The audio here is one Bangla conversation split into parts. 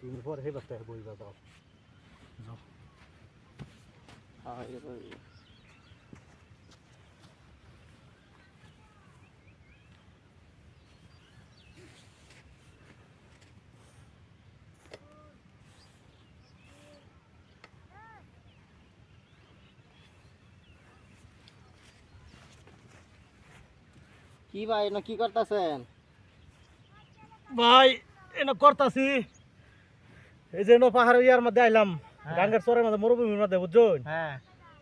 তুমি পরে সেই বাচ্চা বইবা যাও যাও হ্যাঁ করবি। কি ভাই না কি করতেছেন? ভাই এনে করতাছি। এই যে পাহাড়ের ইয়ার মধ্যে আইলাম হ্যাঁ। গাঙ্গের চরের মধ্যে মরুভূমির মধ্যে বুঝছেন হ্যাঁ।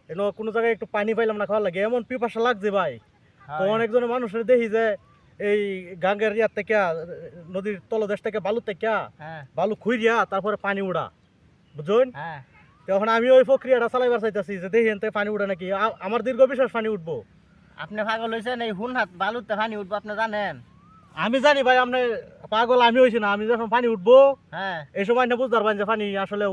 এনো কোনো জায়গায় একটু পানি পাইলাম না খাওয়ার লাগে। এমন পিপাসা লাগছে ভাই। তো অনেকজনের মানুষের দেখি যে এই গাঙ্গের ইয়ার থেকে নদীর তলদেশ থেকে বালু থেকে হ্যাঁ। বালু খুইরিয়া তারপরে পানি উড়া। বুঝছেন হ্যাঁ। তখন আমি ওই প্রক্রিয়াটা চালাইবার চাইতেছি যে দেখি এনতে পানি উঠে নাকি? আমার দীর্ঘ বিশ্বাস পানি উঠবো। আপনি পাগল হয়েছেন এই হুন হাত বালুতে পানি উঠবো আপনি জানেন? আমি জানি ভাই আপনি পাগল আমি হয়েছি না আমি যখন পানি উঠবো হ্যাঁ। এই সময় না বুঝতে পারবেন যে পানি আসলে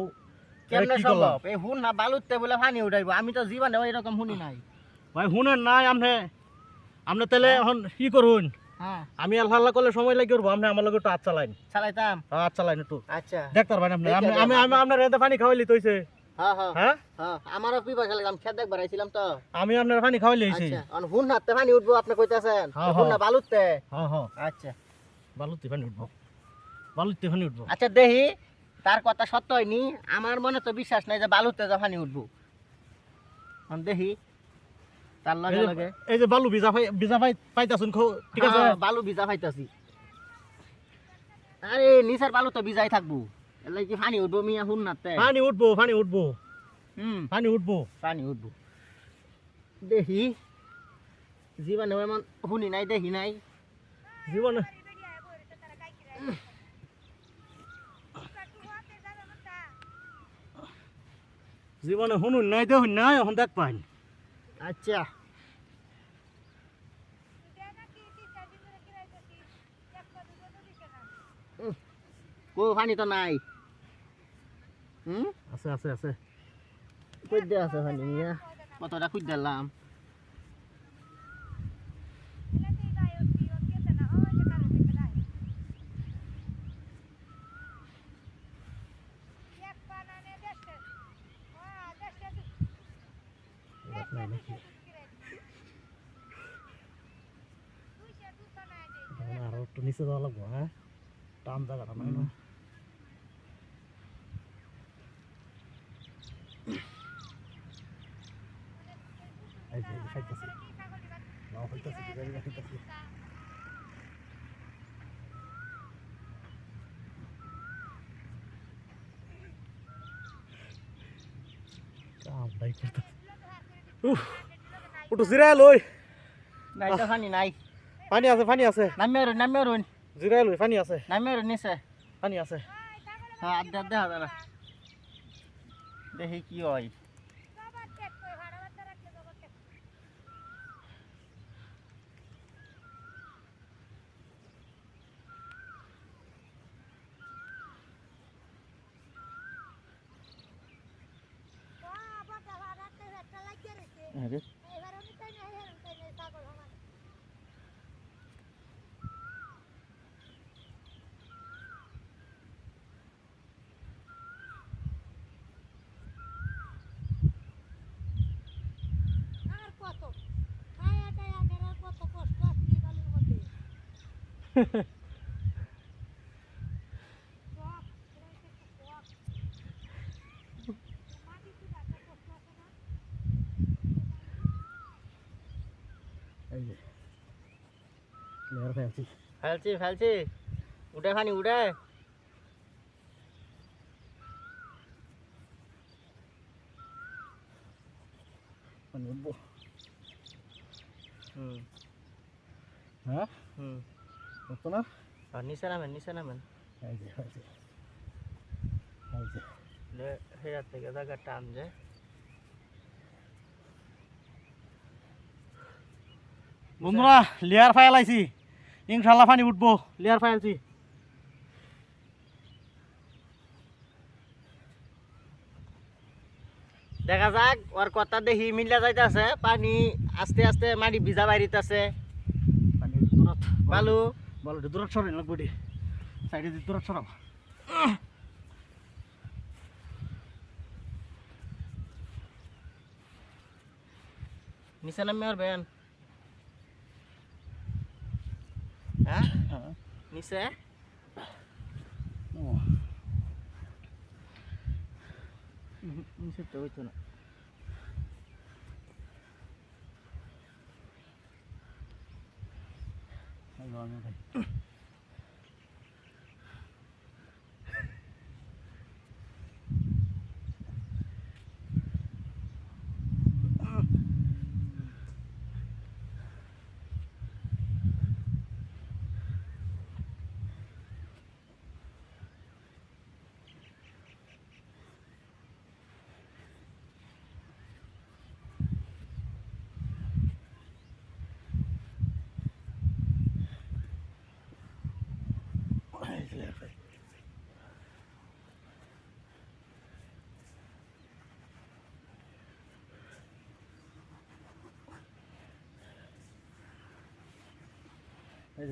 কেমনে? সম্ভব? এই হুন না বালুতে বলে পানি উঠাইবো। আমি তো জীবনে এরকম শুনি নাই। ভাই শুনেন নাই আপনি আপনি তাহলে এখন কি করুন? হ্যাঁ। আমি আল্লাহ আল্লাহ করলে সময় লাগে করব আপনি আমার লগে একটু হাত চালাইন। চালাইতাম। হাত চালাইন একটু। আচ্ছা। দেখতে পারবেন আপনি আমি আমি আপনার এতে পানি খাওয়াইলি তৈছে হ্যাঁ হ্যাঁ হ্যাঁ হ্যাঁ আমারও পিপাসা লাগলাম খেত দেখবার আইছিলাম তো। আমি আপনার পানি খাওয়াইলি হয়েছি আচ্ছা হুন হাতে পানি উঠবো আপনি কইতাছেন। হ্যাঁ, হুন না হ্যাঁ। বালুতে। হ্যাঁ হ্যাঁ। আচ্ছা। বালুতে পানি উঠবো। বালুতে পানি উঠবো। আচ্ছা দেখি তার কথা সত্য হয়নি। আমার মনে তো বিশ্বাস নাই যে বালুতে যা পানি উঠবো। দেখি তার লগে লগে। এই যে বালু ভিজা ভিজা পাই পাইতাছুন ঠিক আছে? হ্যাঁ, বালু ভিজা পাইতাছি। আরে নিচের বালু তো ভিজাই থাকব। এলাই কি পানি উঠবো মিয়া হুন নাতে পানি উঠবো পানি উঠবো। হুম। পানি উঠবো। পানি উঠবো। দেখি। জীবনে এমন শুনি নাই দেখি নাই। জীবনে জীবনে শুনুন নাই দেখুন নাই এখন দেখ পাইন। আচ্ছা। কো পানি তো নাই। হুম আছে আছে আছে কই দে আছে পানি মিয়া কতটা খুঁজ দিলাম নাই নাকি তাহলে আরও একটু নিচে যাওয়া লাগবো হ্যাঁ টান জায়গাটা নাই না যে, এই যে খাইতাছি। খাইতাছি, খাইতাছি। করতাছি। লই নাই তো পানি নাই। পানি আছে পানি আছে। নামে রুন নামে রুন জিরায় লই পানি আছে। নামে রুন নিচে। পানি আছে। হ্যাঁ আড্ডা আড্ডা না দেখি কি হয়। আরে কত খায়া টায়া গেরার কত কষ্ট আছে এই বালুর মধ্যে শখ, এরা একটা শখ। মাটি চুলা একটা কষ্ট আছে না? এই যে। লেয়ার ফেলছি ফেলছি ফেলছি। উঠে পানি উঠে। পানি উঠবো। হুম। হ্যাঁ? হুম। উঠতো না? আর নিচে নামেন নিচে নামেন। এই যে এই যে। এই যে। হেরার থেকে জায়গা টান যে বন্ধুরা লেয়ার ফাইল আইছি। ইনশাল্লাহ পানি উঠবো। লেয়ার ফাইলছি দেখা যাক ওর কথা দেখি মিলা যাইতেছে পানি আস্তে আস্তে মাটি ভিজা বাইরিতেছে। পানি দূরত বালু। বালুটি দূরত সরাই লাগবটি সাইডে দূরত সরাব নিচে নামে আর বেন হ্যাঁ নিচে উহু, নিচে তো হইতো না এই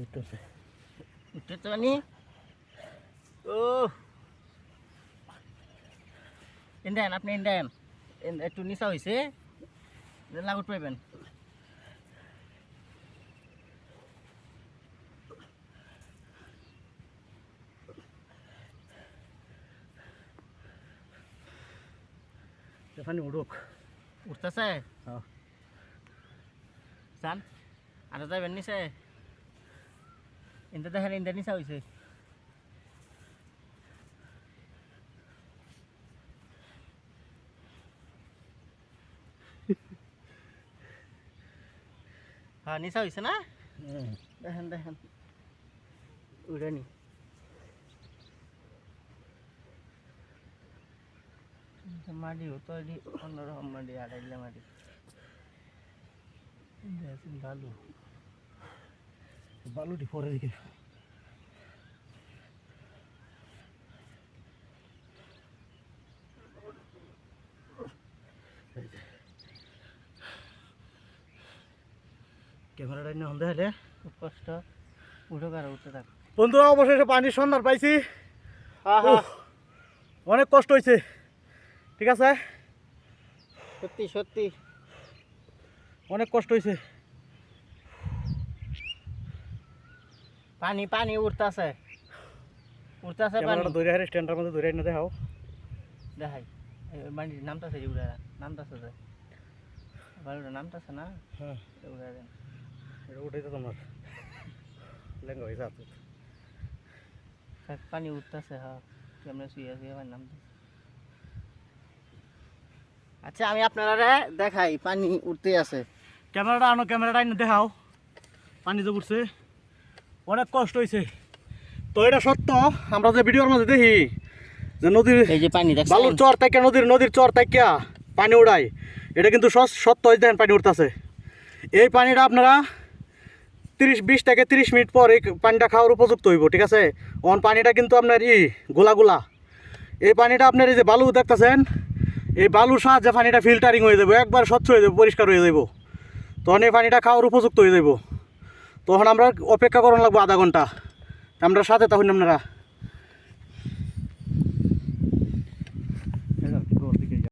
উঠতেছে। উঠতে তো নি ও ইন্ডিয়ান আপনি ইন্ডিয়ান? একটু নিচা হয়েছে লাগুট পাইবেন। এখানে উঠুক উঠতেছে? হ্যাঁ। চান আর যাবেন নিচে? ইন্দা দেখেন ইন্দা নিচা হয়েছে হ্যাঁ নিচা হয়েছে না দেখেন দেখেন উড়ানি মাটি হতো এটি অন্যরকম মাটি আড়াইলে মাটি ভালো বালুটি পরে দিকে। ক্যামেরাটা নিয়ে হন্দে হলে কষ্ট উঠো আর উঠতে থাক। বন্ধুরা অবশেষে পানির সন্ধান পাইছি। অনেক কষ্ট হয়েছে ঠিক আছে? সত্যি সত্যি। অনেক কষ্ট হয়েছে পানি পানি উঠতেছে উঠতেছে পানি ক্যামেরাটা ধরে হারে স্ট্যান্ডার মধ্যে ধরে না দেখাও দেখাই পানি নামতেছে উড়ে নামতেছে যে বাড়িটা নামতেছে না হ্যাঁ উড়ে দেন এটা উঠেই তো তোমার লেঙ্গা হয়েছে হাত পানি উঠতেছে হ্যাঁ কেমনে শুয়ে শুয়ে পানি নামতেছে আচ্ছা আমি আপনারা দেখাই পানি উঠতে আছে ক্যামেরাটা আনো ক্যামেরাটা আনো দেখাও পানি যে উঠছে অনেক কষ্ট হয়েছে তো এটা সত্য আমরা যে ভিডিওর মধ্যে দেখি যে নদীর এই যে পানি বালুর চর তাকিয়া নদীর নদীর চর তাকিয়া পানি উড়ায়। এটা কিন্তু সত্য হয়েছে দেখেন পানি উঠতেছে এই পানিটা আপনারা তিরিশ বিশ থেকে তিরিশ মিনিট পর এই পানিটা খাওয়ার উপযুক্ত হইব ঠিক আছে? অন পানিটা কিন্তু আপনার ই গোলা গোলা। এই পানিটা আপনার এই যে বালু দেখতেছেন এই বালুর সাহায্যে পানিটা ফিল্টারিং হয়ে যাবে একবার স্বচ্ছ হয়ে যাবে পরিষ্কার হয়ে যাব তখন এই পানিটা খাওয়ার উপযুক্ত হয়ে যাব তখন আমরা অপেক্ষা করানো লাগবো আধা ঘণ্টা। আমরা সাথে তখন আপনারা